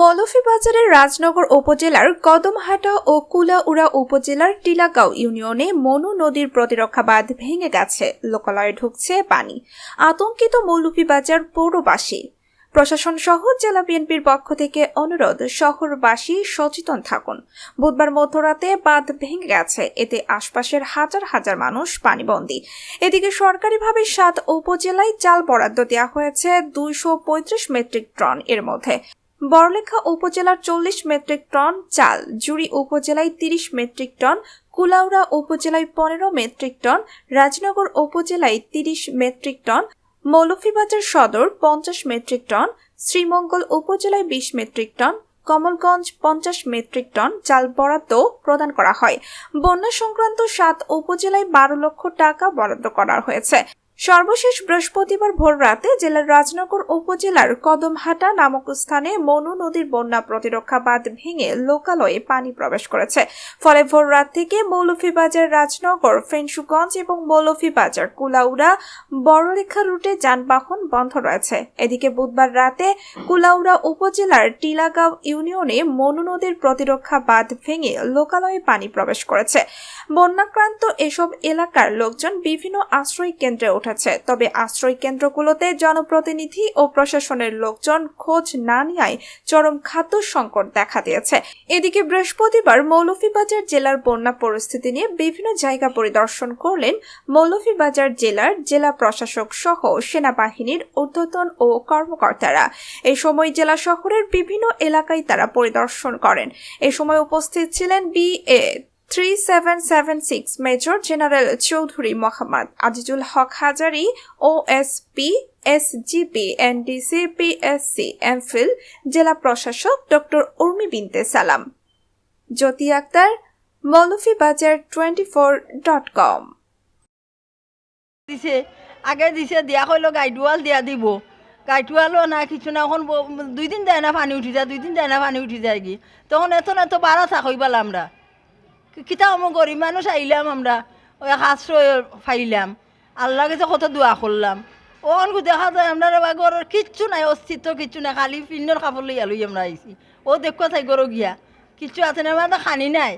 মৌলভীবাজারের রাজনগর উপজেলার কদমহাটা ও কুলাউড়া উপজেলার টিলাগাঁও ইউনিয়নে মনু নদীর প্রতিরক্ষা বাঁধ ভেঙে গেছে। লোকালয়ে ঢুকছে পানি। আতঙ্কিত মৌলভীবাজার পৌরবাসী। প্রশাসন সহ জেলা বিএনপির পক্ষ থেকে অনুরোধ, শহরবাসী সচেতন থাকুন। বুধবার মধ্যরাতে বাঁধ ভেঙে গেছে। এতে আশপাশের হাজার হাজার মানুষ পানিবন্দী। এদিকে সরকারিভাবে সাত উপজেলায় চাল বরাদ্দ দেওয়া হয়েছে দুইশো পঁয়ত্রিশ মেট্রিক টন এর মধ্যে। বড়লেখা উপজেলার চল্লিশ মেট্রিক টন চাল জুড়ি উপজেলায় তিরিশ মেট্রিক টন, কুলাউড়া উপজেলায় পনেরো মেট্রিক টন, রাজনগর উপজেলায় তিরিশ মেট্রিক টন, মৌলভীবাজার সদর পঞ্চাশ মেট্রিক টন, শ্রীমঙ্গল উপজেলায় বিশ মেট্রিক টন, কমলগঞ্জ পঞ্চাশ মেট্রিক টন, চাল বরাদ্দ প্রদান করা হয়। বন্যা সংক্রান্ত সাত উপজেলায় বারো লক্ষ টাকা বরাদ্দ করা হয়েছে। সর্বশেষ বৃহস্পতিবার ভোর রাতে জেলার রাজনগর উপজেলার কদমহাটা নামক স্থানে মনু নদীর বন্যা প্রতিরক্ষা বাঁধ ভেঙে লোকালয়ে পানি প্রবেশ করেছে। ফলে ভোর রাত থেকে মৌলভীবাজার রাজনগর ফেনসুগঞ্জ এবং মৌলভীবাজার, কুলাউড়া, বড়লেখা রুটে যানবাহন বন্ধ রয়েছে। এদিকে বুধবার রাতে কুলাউড়া উপজেলার টিলাগাঁও ইউনিয়নে মনু নদীর প্রতিরক্ষা বাঁধ ভেঙে লোকালয়ে পানি প্রবেশ করেছে। বন্যাক্রান্ত এসব এলাকার লোকজন বিভিন্ন আশ্রয় কেন্দ্রে উঠেছে তবে আশ্রয় কেন্দ্রগুলোতে জনপ্রতিনিধি ও প্রশাসনের লোকজন খোঁজ না নেওয়ায় চরম খাদ্য সংকট দেখা দিয়েছে। এদিকে বৃহস্পতিবার মৌলভীবাজার জেলার বন্যা পরিস্থিতি নিয়ে বিভিন্ন জায়গা পরিদর্শন করলেন মৌলভীবাজার জেলার জেলা প্রশাসক সহ সেনাবাহিনীর ঊর্ধ্বতন ও কর্মকর্তারা। এই সময় জেলা শহরের বিভিন্ন এলাকায় তারা পরিদর্শন করেন। এ সময় উপস্থিত ছিলেন BA three seven seven six major general Chowdhury Mohammad Azizul Haque Hazari O S P SGP NDC PSC MPhil জেলা প্রশাসক doctor Urmi Binte Salam Jyoti Akter Moulvibazar twenty four dot com দিছে, আগে দিছে, দিয়া কইলো গাইডুয়াল দিয়া দিব। গাইডুয়ালও না, কিছু না এখন দুই দিন যায় না পানি উঠি যায়, দুই দিন যায় না পানি উঠি যায় কি তখন এত না এত বাড়া থাকইবাল আমরা কিতা আমার গরিব মানুষ আইলাম আমরা। ওই আশ্রয় ফাইলাম। আল্লাহ কাছে কত দোয়া করলাম। ওখান দেখা যায় আমরা ঘরের কিচ্ছু নাই, অস্তিত্ব কিচ্ছু নাই, খালি পিন্নর কাপড় লইয়া লই আমরা আইছি। ও দেখো তাই গরো গিয়া। কিচ্ছু আছে না আমরা খানি নাই।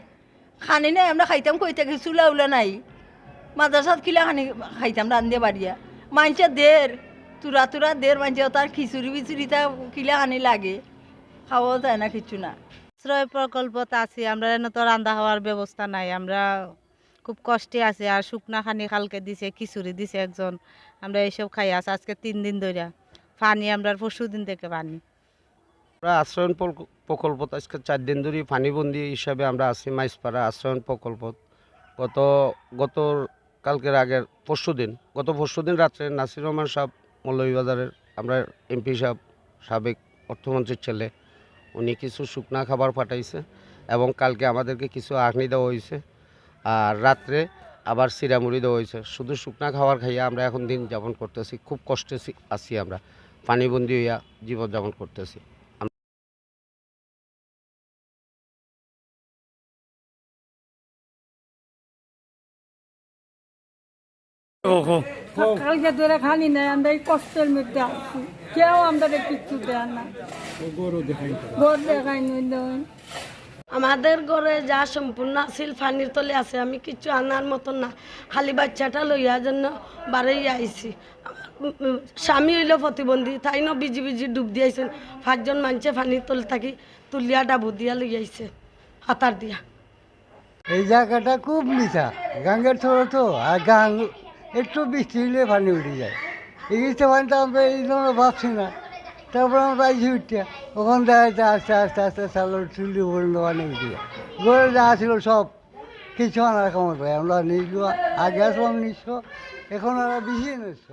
খানি নাই, আমরা খাইতাম কই থাকি, চুলা উলা নাই। মাদ্রাসাত কিলা খানি খাইতাম রান্ধে বাড়িয়া মানছে দের তুরা তুরা দের মানছে তার খিচুড়ি বিচুড়ি তা কিলা খানি লাগে। খাওয়া যায় না কিছু না। আশ্রয় প্রকল্পত আছি, আমরা এনে তো রান্না হওয়ার ব্যবস্থা নাই, আমরা খুব কষ্টে আছি, আর শুকনা খানি কালকে দিছে, খিচুড়ি দিছে একজন, আমরা এইসব খাই আছি, আজকে তিন দিন ধরে পানি আমরা পরশু দিন থেকে পানি। আমরা আশ্রয়ন প্রক- প্রকল্পত আজকে চার দিন ধরে পানিবন্দি হিসাবে আমরা আছি মাইসপাড়া আশ্রয়ন প্রকল্প। গত গত কালকের আগের পরশু দিন, গত পরশু দিন রাত্রে নাসির রহমান সাহেব, মৌলভীবাজারের, আমরা এমপি সাহেব, সাবেক অর্থমন্ত্রীর ছেলে উনি কিছু শুকনা খাবার পাঠাইছে এবং কালকে আমাদেরকে কিছু আগ্নি দেওয়া হয়েছে। আর রাত্রে আবার সিরামুড়ি দেওয়া হয়েছে। শুধু শুকনা খাবার খাইয়া আমরা এখন দিন যাপন করতেছি, খুব কষ্টে আছি- আমরা। পানিবন্দি হইয়া জীবন যাপন করতেছি কালকে ধরে খালি নাই আমরা এই কষ্টের মধ্যে আছি। কেউ আমাদের কিচ্ছু দেয় না। গরু দেখাই আমাদের ঘরে যা সম্পূর্ণ আছিল পানির তলে আছে আমি কিছু আনার মতন না। খালি বাচ্চাটা লইয়া জন্য আইছি। উম, উম, স্বামী হইল প্রতিবন্ধী তাই ন বিজি বিজি ডুব দিয়াইছেন পাঁচজন মানুষে পানির তলে থাকি তুলিয়া ডাবু দিয়া লই আইছে হাতার দিয়া। এই জায়গাটা খুব নিচা গাঙ্গের ছোটো তো আর গাং একটু বৃষ্টি হলে পানি উঠে যায়। এই বৃষ্টি পানিটা আমরা এই জন্য ভাবছি না। তারপর আমরা পাইছি উঠতে ওখান থেকে আস্তে আস্তে আস্তে চালো চুলি পর্যন্ত পানি উঠে যায়। গড়ে যা ছিল সব কিছু আনার ক্ষমতা আমরা নিজ আগে আসলাম নিঃস্ব এখন আর বেশি নিঃস্ব